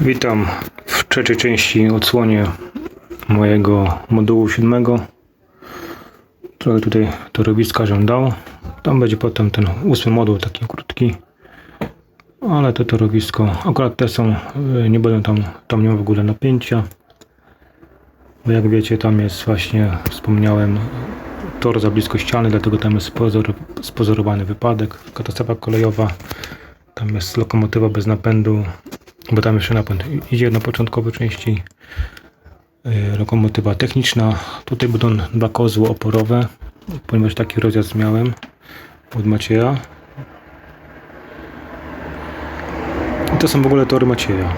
Witam w trzeciej części odsłonie mojego modułu siódmego. Trochę tutaj torowiska żądał. Tam będzie potem ten ósmy moduł, taki krótki. Ale to torowisko, akurat te są, y, nie będą tam, tam nie ma w ogóle napięcia. Bo jak wiecie, tam jest właśnie, wspomniałem, tor za blisko ściany, dlatego tam jest spozor, spozorowany wypadek, katastrofa kolejowa. Tam jest lokomotywa bez napędu, bo tam jeszcze napęd idzie na początkowej części. Yy, Lokomotywa techniczna. Tutaj będą dwa kozły oporowe, ponieważ taki rozjazd miałem od Macieja. I to są w ogóle tory Macieja.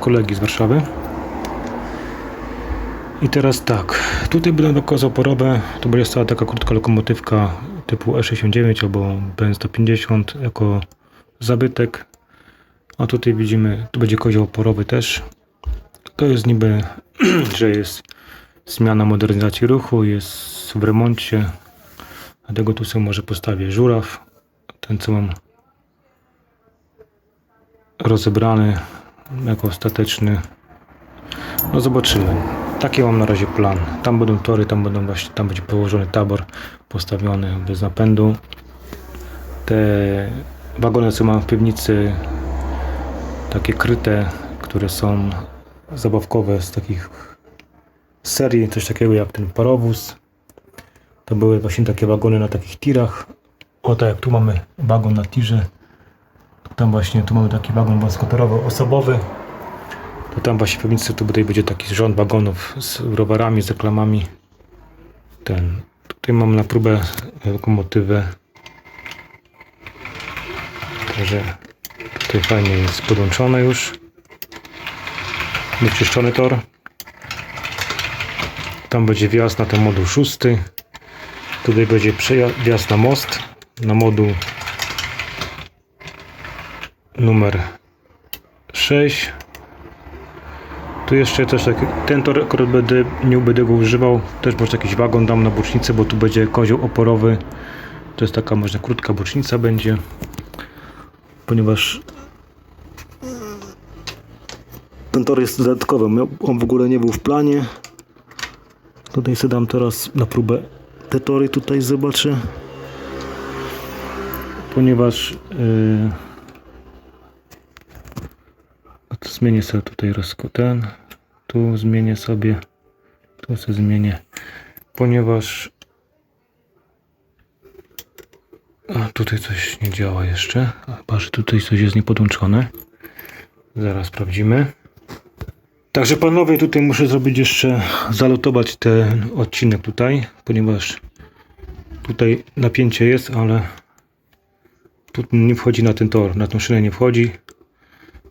Kolegi z Warszawy. I teraz tak, tutaj będą dwa kozy oporowe, to będzie stała taka krótka lokomotywka typu E69 albo BN150 jako zabytek. A tutaj widzimy, tu będzie kozioł oporowy też. To jest niby, że jest zmiana modernizacji ruchu, jest w remoncie. Dlatego tu sobie może postawię żuraw. Ten co mam rozebrany jako ostateczny. No zobaczymy. Taki mam na razie plan. Tam będą tory, tam będą właśnie, tam będzie położony tabor postawiony bez napędu. Te wagony co mam w piwnicy takie kryte, które są zabawkowe z takich serii, coś takiego jak ten parowóz. To były właśnie takie wagony na takich tirach. O tak jak tu mamy wagon na tirze. Tam właśnie tu mamy taki wagon wąskotorowy osobowy. To tam właśnie w piwnicy tutaj będzie taki rząd wagonów z rowerami, z reklamami. Ten. Tutaj mam na próbę lokomotywę. Także tutaj fajnie jest podłączone już. Wyczyszczony tor. Tam będzie wjazd na ten moduł szósty. Tutaj będzie wjazd na most. Na moduł numer 6. Tu jeszcze coś takiego. Ten tor akurat będę, nie będę go używał. Też może jakiś wagon dam na bocznicę, bo tu będzie kozioł oporowy. To jest taka może krótka bocznica będzie. Ponieważ ten tor jest dodatkowy. On w ogóle nie był w planie. Tutaj sobie dam teraz na próbę te tory tutaj zobaczę. Ponieważ yy, zmienię sobie tutaj rozko ten. Tu zmienię sobie. Tu sobie zmienię. Ponieważ a tutaj coś nie działa jeszcze. Chyba, że tutaj coś jest niepodłączone. Zaraz sprawdzimy. Także panowie, tutaj muszę zrobić jeszcze, zalotować ten odcinek tutaj, ponieważ tutaj napięcie jest, ale tu nie wchodzi na ten tor, na tą szynę nie wchodzi.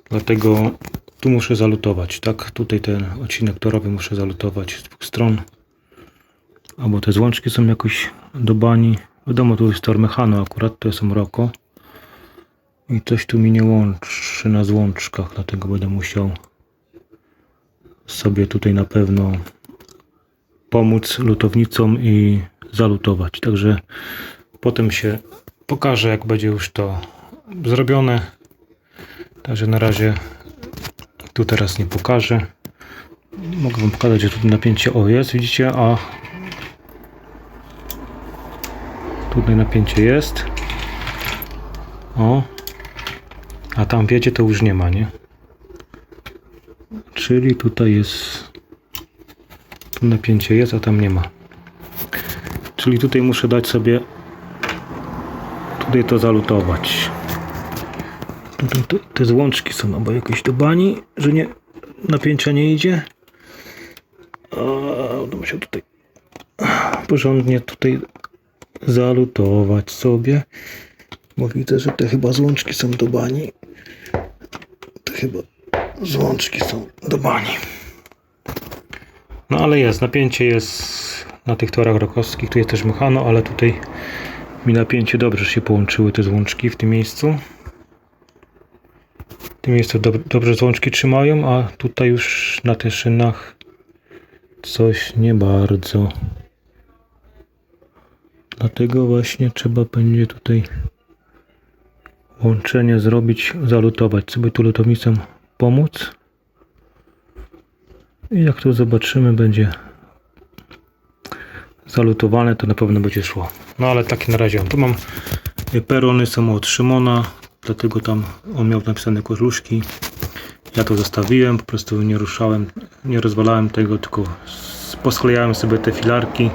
Dlatego tu muszę zalutować, tak? Tutaj ten odcinek torowy muszę zalutować z dwóch stron. Albo te złączki są jakoś do bani. Wiadomo, tu jest tor mechano akurat, to jest Roko. I coś tu mi nie łączy na złączkach, dlatego będę musiał sobie tutaj na pewno pomóc lutownicom i zalutować. Także potem się pokaże, jak będzie już to zrobione. Także na razie tu teraz nie pokażę. Mogę wam pokazać, że tu napięcie o jest, widzicie, a tutaj napięcie jest. O. A tam wiecie, to już nie ma, nie? Czyli tutaj jest tu napięcie jest, a tam nie ma. Czyli tutaj muszę dać sobie tutaj to zalutować. Te, te złączki są albo jakieś do bani, że nie napięcia nie idzie. A, musiał tutaj porządnie tutaj zalutować sobie. Bo widzę, że te chyba złączki są do bani. To chyba złączki są do bani. No ale jest, napięcie jest na tych torach rokowskich, tu jest też mechano, ale tutaj mi napięcie dobrze się połączyły te złączki w tym miejscu. W tym miejscu dob dobrze złączki trzymają, a tutaj już na tych szynach coś nie bardzo. Dlatego właśnie trzeba będzie tutaj łączenie zrobić, zalutować. Sobie tu lutownicą pomóc. I jak to zobaczymy, będzie zalutowane, to na pewno będzie szło. No ale takie na razie. Tu mam y, perony są od Szymona, dlatego tam on miał napisane kożuszki. Ja to zostawiłem, po prostu nie ruszałem, nie rozwalałem tego, tylko posklejałem sobie te filarki.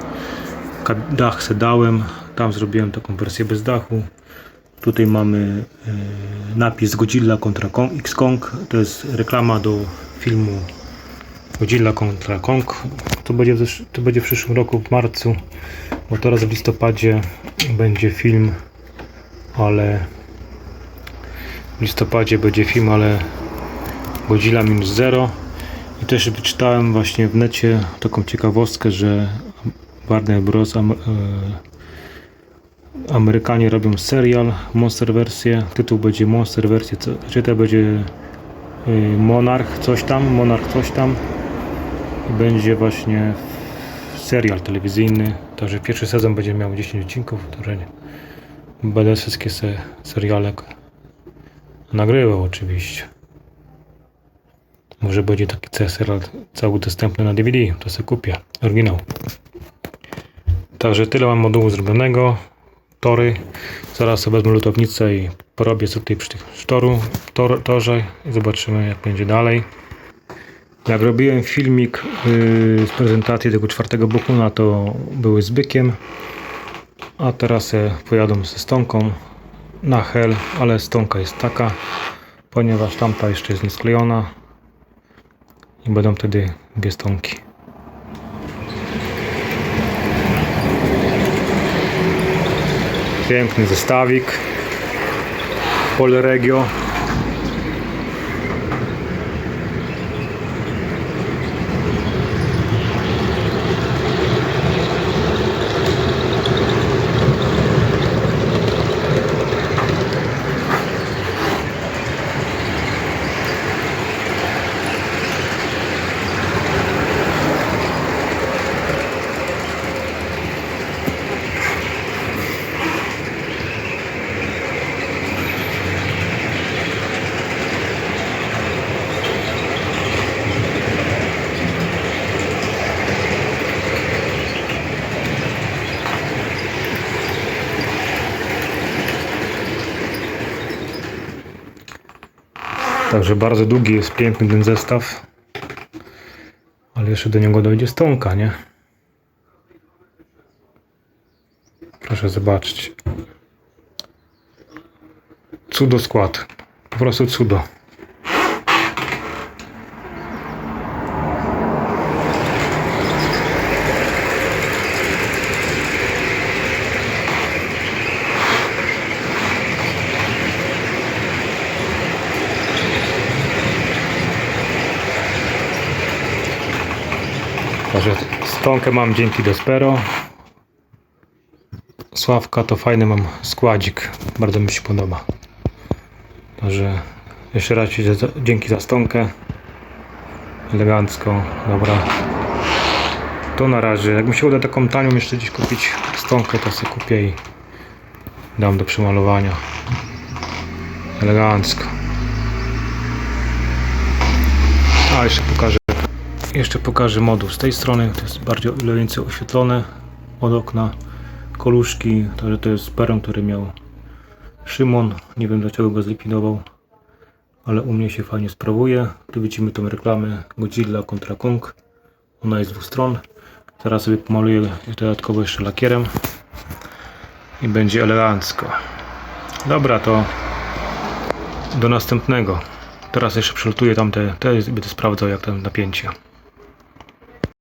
Dach se dałem, tam zrobiłem taką wersję bez dachu. Tutaj mamy y, napis Godzilla kontra Kong, X Kong. To jest reklama do filmu Godzilla kontra Kong. To będzie, to będzie w przyszłym roku, w marcu, bo teraz w listopadzie będzie film, ale w listopadzie będzie film, ale Godzilla minus zero. I też wyczytałem właśnie w necie taką ciekawostkę, że Warner Bros. Am, Amerykanie robią serial, Monster wersję. Tytuł będzie Monster wersję, czy to będzie y, Monarch coś tam, Monarch coś tam. Będzie właśnie serial telewizyjny. Także pierwszy sezon będzie miał 10 odcinków, które będę wszystkie se, seriale nagrywał oczywiście. Może będzie taki serial cały dostępny na DVD, to sobie kupię, oryginał. Także tyle mam modułu zrobionego. Tory. Zaraz wezmę lutownicę i porobię sobie tutaj przy tych sztoru, tor, torze i zobaczymy jak będzie dalej. Jak robiłem filmik yy, z prezentacji tego czwartego Bokuna, to były z bykiem, a teraz pojadą ze stonką na hel, ale stonka jest taka, ponieważ tamta jeszcze jest niesklejona i będą wtedy dwie stonki. Piękny zestawik. Polregio Także bardzo długi jest piękny ten zestaw. Ale jeszcze do niego dojdzie stonka, nie? Proszę zobaczyć. Cudo skład. Po prostu cudo. Także stonkę mam dzięki Despero. Sławka to fajny mam składzik. Bardzo mi się podoba. Także jeszcze raz dzięki za stonkę. Elegancko. Dobra. To na razie. Jak mi się uda taką tanią jeszcze gdzieś kupić stonkę, to sobie kupię i dam do przemalowania. Elegancko. A jeszcze pokażę jeszcze pokażę moduł z tej strony, to jest bardziej więcej oświetlone od okna. Koluszki, to, to jest perą, który miał Szymon. Nie wiem dlaczego go zlikwidował, ale u mnie się fajnie sprawuje. Tu widzimy tą reklamę Godzilla kontra Kong. Ona jest z dwóch stron. Teraz sobie pomaluję dodatkowo jeszcze lakierem i będzie elegancko. Dobra, to do następnego. Teraz jeszcze przelutuję tamte, te będę sprawdzał jak tam napięcie.